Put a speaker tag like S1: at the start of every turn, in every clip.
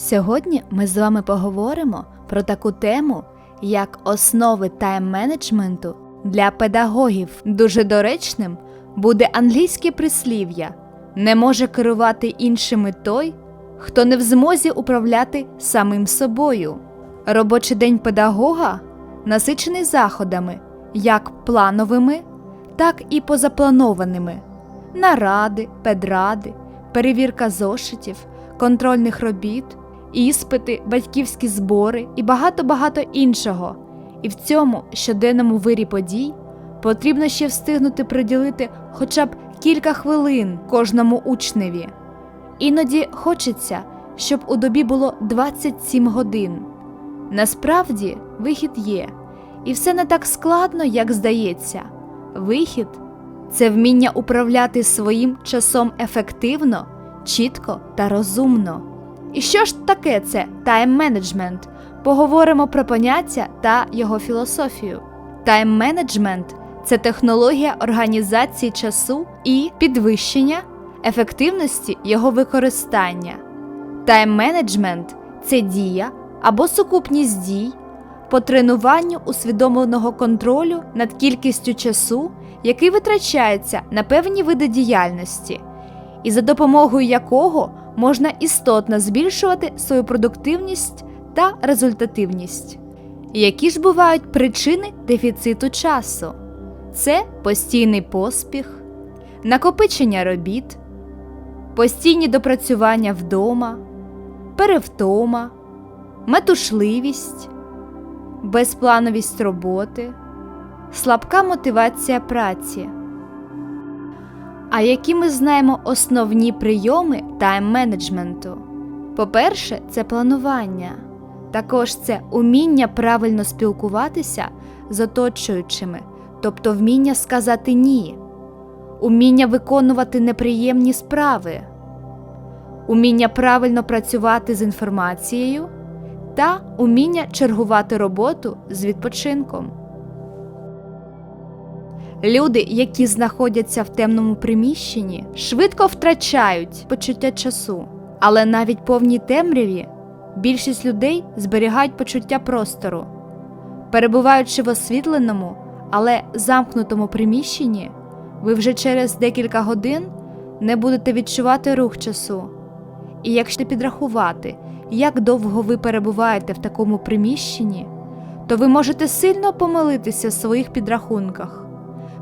S1: Сьогодні ми з вами поговоримо про таку тему, як основи тайм-менеджменту для педагогів. Дуже доречним буде англійське прислів'я не може керувати іншими той, хто не в змозі управляти самим собою. Робочий день педагога насичений заходами, як плановими, так і позапланованими наради, педради, перевірка зошитів, контрольних робіт, іспити, батьківські збори і багато-багато іншого. І в цьому щоденному вирі подій потрібно ще встигнути приділити хоча б кілька хвилин кожному учневі. Іноді хочеться, щоб у добі було 27 годин. Насправді вихід є, і все не так складно, як здається. Вихід це вміння управляти своїм часом ефективно, чітко та розумно. І що ж таке це тайм-менеджмент? Поговоримо про поняття та його філософію. Тайм-менеджмент це технологія організації часу і підвищення ефективності його використання. Тайм-менеджмент це дія або сукупність дій по тренуванню усвідомленого контролю над кількістю часу, який витрачається на певні види діяльності, і за допомогою якого можна істотно збільшувати свою продуктивність та результативність. Які ж бувають причини дефіциту часу? Це постійний поспіх, накопичення робіт, постійні допрацювання вдома, перевтома, метушливість, безплановість роботи, слабка мотивація праці. А які ми знаємо основні прийоми тайм-менеджменту? По-перше, це планування. Також це уміння правильно спілкуватися з оточуючими, тобто вміння сказати ні, уміння виконувати неприємні справи, уміння правильно працювати з інформацією та уміння чергувати роботу з відпочинком. Люди, які знаходяться в темному приміщенні, швидко втрачають почуття часу, але навіть повній темряві більшість людей зберігають почуття простору. Перебуваючи в освітленому, але замкнутому приміщенні, ви вже через декілька годин не будете відчувати рух часу. І якщо підрахувати, як довго ви перебуваєте в такому приміщенні, то ви можете сильно помилитися в своїх підрахунках.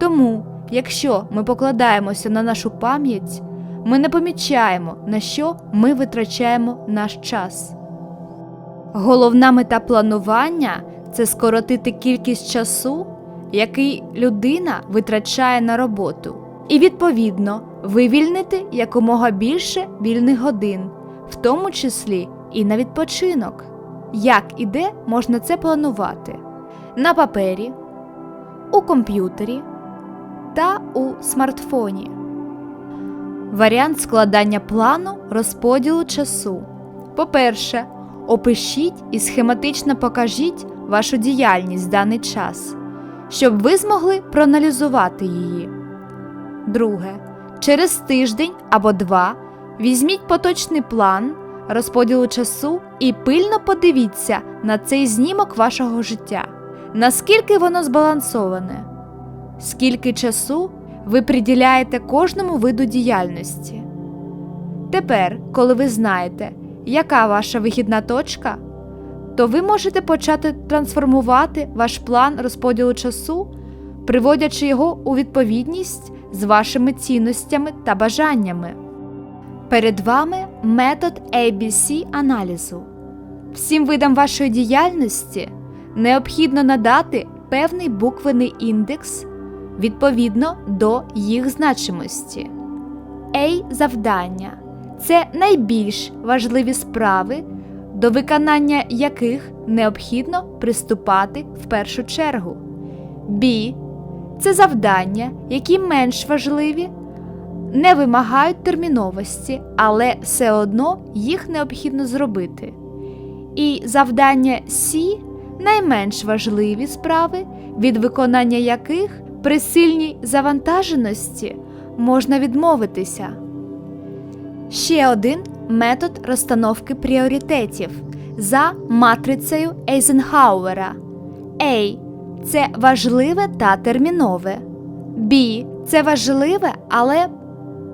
S1: Тому, якщо ми покладаємося на нашу пам'ять, ми не помічаємо, на що ми витрачаємо наш час. Головна мета планування це скоротити кількість часу, який людина витрачає на роботу, і відповідно вивільнити якомога більше вільних годин, в тому числі і на відпочинок. Як і де можна це планувати? На папері, у комп'ютері та у смартфоні. Варіант складання плану розподілу часу. По-перше, опишіть і схематично покажіть вашу діяльність в даний час, щоб ви змогли проаналізувати її. Друге, через тиждень або два візьміть поточний план розподілу часу і пильно подивіться на цей знімок вашого життя, наскільки воно збалансоване, скільки часу ви приділяєте кожному виду діяльності. Тепер, коли ви знаєте, яка ваша вихідна точка, то ви можете почати трансформувати ваш план розподілу часу, приводячи його у відповідність з вашими цінностями та бажаннями. Перед вами метод ABC аналізу. Всім видам вашої діяльності необхідно надати певний буквений індекс відповідно до їх значимості. A завдання це найбільш важливі справи, до виконання яких необхідно приступати в першу чергу. B це завдання, які менш важливі, не вимагають терміновості, але все одно їх необхідно зробити. І завдання C найменш важливі справи, від виконання яких при сильній завантаженості можна відмовитися. Ще один метод розстановки пріоритетів за матрицею Ейзенхауера. A – це важливе та термінове. B – це важливе, але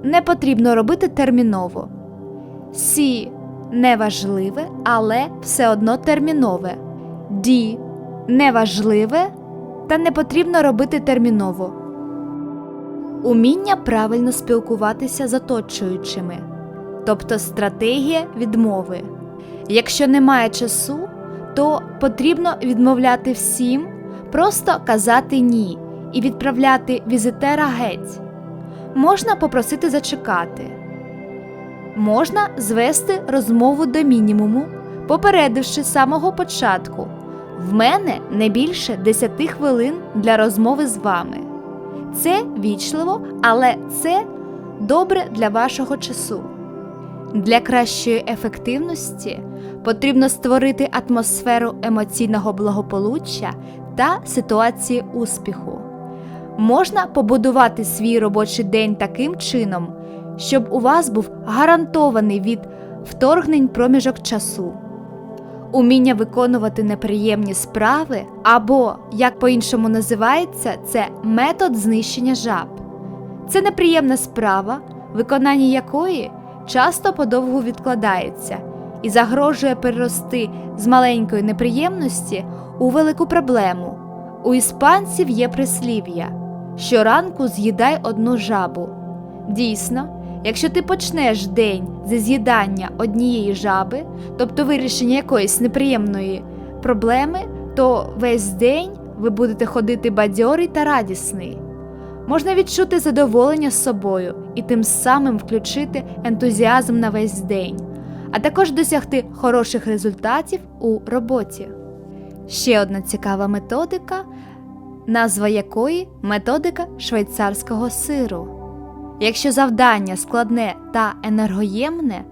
S1: не потрібно робити терміново. C – неважливе, але все одно термінове. D – неважливе та не потрібно робити терміново. Уміння правильно спілкуватися з оточуючими, тобто стратегія відмови. Якщо немає часу, то потрібно відмовляти всім, просто казати ні і відправляти візитера геть. Можна попросити зачекати. Можна звести розмову до мінімуму, попередивши самого початку. В мене не більше 10 хвилин для розмови з вами. Це вічливо, але це добре для вашого часу. Для кращої ефективності потрібно створити атмосферу емоційного благополуччя та ситуації успіху. Можна побудувати свій робочий день таким чином, щоб у вас був гарантований від вторгнень проміжок часу. Уміння виконувати неприємні справи, або, як по-іншому називається, це метод знищення жаб. Це неприємна справа, виконання якої часто подовго відкладається і загрожує перерости з маленької неприємності у велику проблему. У іспанців є прислів'я щоранку з'їдай одну жабу. Дійсно, якщо ти почнеш день зі з'їдання однієї жаби, тобто вирішення якоїсь неприємної проблеми, то весь день ви будете ходити бадьорий та радісний. Можна відчути задоволення з собою і тим самим включити ентузіазм на весь день, а також досягти хороших результатів у роботі. Ще одна цікава методика, назва якої методика швейцарського сиру. Якщо завдання складне та енергоємне,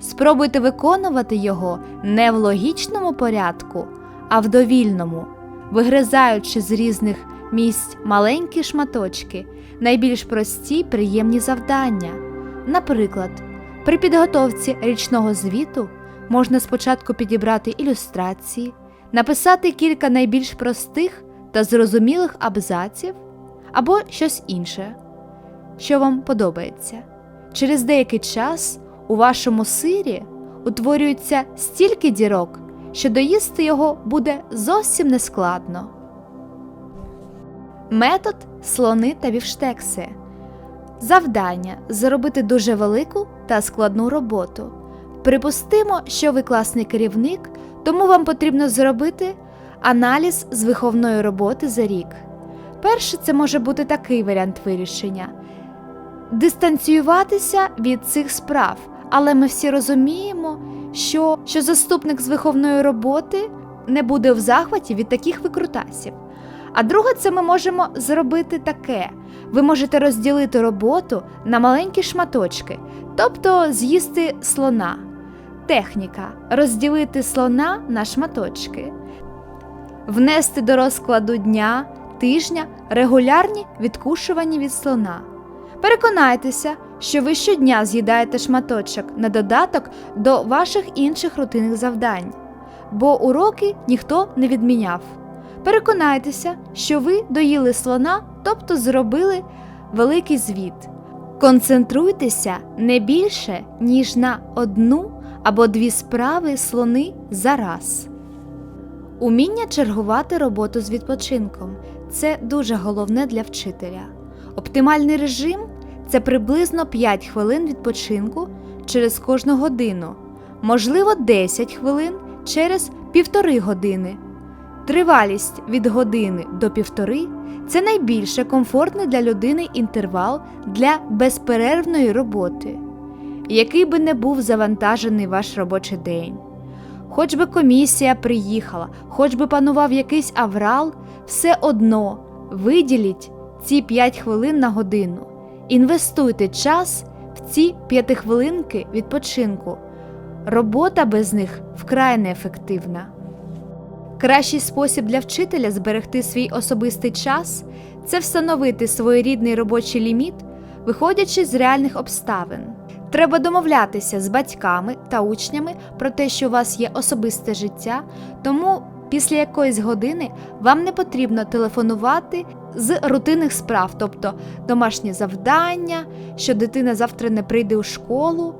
S1: спробуйте виконувати його не в логічному порядку, а в довільному, вигризаючи з різних місць маленькі шматочки, найбільш прості приємні завдання. Наприклад, при підготовці річного звіту можна спочатку підібрати ілюстрації, написати кілька найбільш простих та зрозумілих абзаців або щось інше, що вам подобається. Через деякий час у вашому сирі утворюється стільки дірок, що доїсти його буде зовсім нескладно. Метод слони та вівштекси. Завдання зробити дуже велику та складну роботу. Припустимо, що ви класний керівник, тому вам потрібно зробити аналіз з виховної роботи за рік. Перше, це може бути такий варіант вирішення: дистанціюватися від цих справ, але ми всі розуміємо, що, що заступник з виховної роботи не буде в захваті від таких викрутасів. А друге, це ми можемо зробити таке: ви можете розділити роботу на маленькі шматочки, тобто з'їсти слона. Техніка розділити слона на шматочки, внести до розкладу дня, тижня регулярні відкушування від слона. Переконайтеся, що ви щодня з'їдаєте шматочок на додаток до ваших інших рутинних завдань, бо уроки ніхто не відміняв. Переконайтеся, що ви доїли слона, тобто зробили великий звіт. Концентруйтеся не більше, ніж на одну або дві справи слони за раз. Уміння чергувати роботу з відпочинком це дуже головне для вчителя. Оптимальний режим це приблизно 5 хвилин відпочинку через кожну годину, можливо, 10 хвилин через півтори години. Тривалість від години до півтори це найбільше комфортний для людини інтервал для безперервної роботи, який би не був завантажений ваш робочий день. Хоч би комісія приїхала, хоч би панував якийсь аврал, все одно виділіть ці 5 хвилин на годину, інвестуйте час в ці п'ятихвилинки відпочинку. Робота без них вкрай неефективна. Кращий спосіб для вчителя зберегти свій особистий час це встановити своєрідний робочий ліміт, виходячи з реальних обставин. Треба домовлятися з батьками та учнями про те, що у вас є особисте життя, тому після якоїсь години вам не потрібно телефонувати з рутинних справ, тобто домашні завдання, що дитина завтра не прийде у школу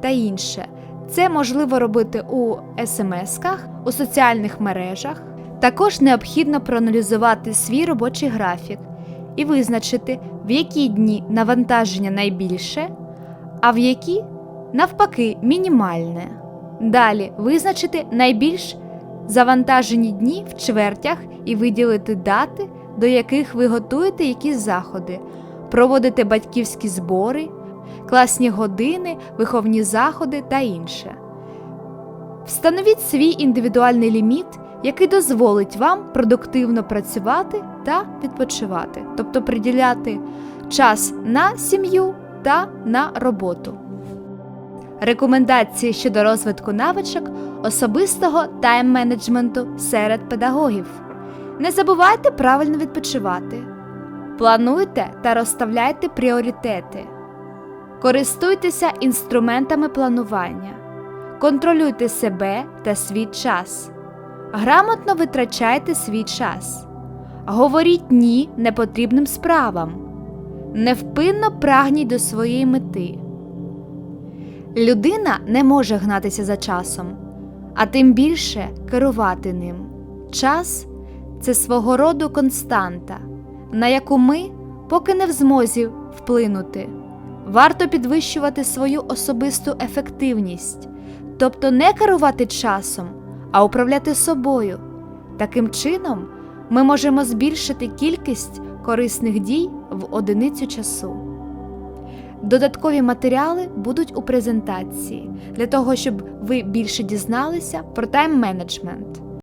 S1: та інше. Це можливо робити у смс-ках, у соціальних мережах. Також необхідно проаналізувати свій робочий графік і визначити, в які дні навантаження найбільше, а в які, навпаки, мінімальне. Далі визначити найбільш завантажені дні в чвертях і виділити дати, до яких ви готуєте якісь заходи, проводите батьківські збори, класні години, виховні заходи та інше. Встановіть свій індивідуальний ліміт, який дозволить вам продуктивно працювати та відпочивати, тобто приділяти час на сім'ю та на роботу. Рекомендації щодо розвитку навичок особистого тайм-менеджменту серед педагогів. Не забувайте правильно відпочивати. Плануйте та розставляйте пріоритети. Користуйтеся інструментами планування. Контролюйте себе та свій час. Грамотно витрачайте свій час. Говоріть ні непотрібним справам. Невпинно прагніть до своєї мети. Людина не може гнатися за часом, а тим більше керувати ним. Час це свого роду константа, на яку ми поки не в змозі вплинути. Варто підвищувати свою особисту ефективність, тобто не керувати часом, а управляти собою. Таким чином, ми можемо збільшити кількість корисних дій в одиницю часу. Додаткові матеріали будуть у презентації для того, щоб ви більше дізналися про тайм-менеджмент.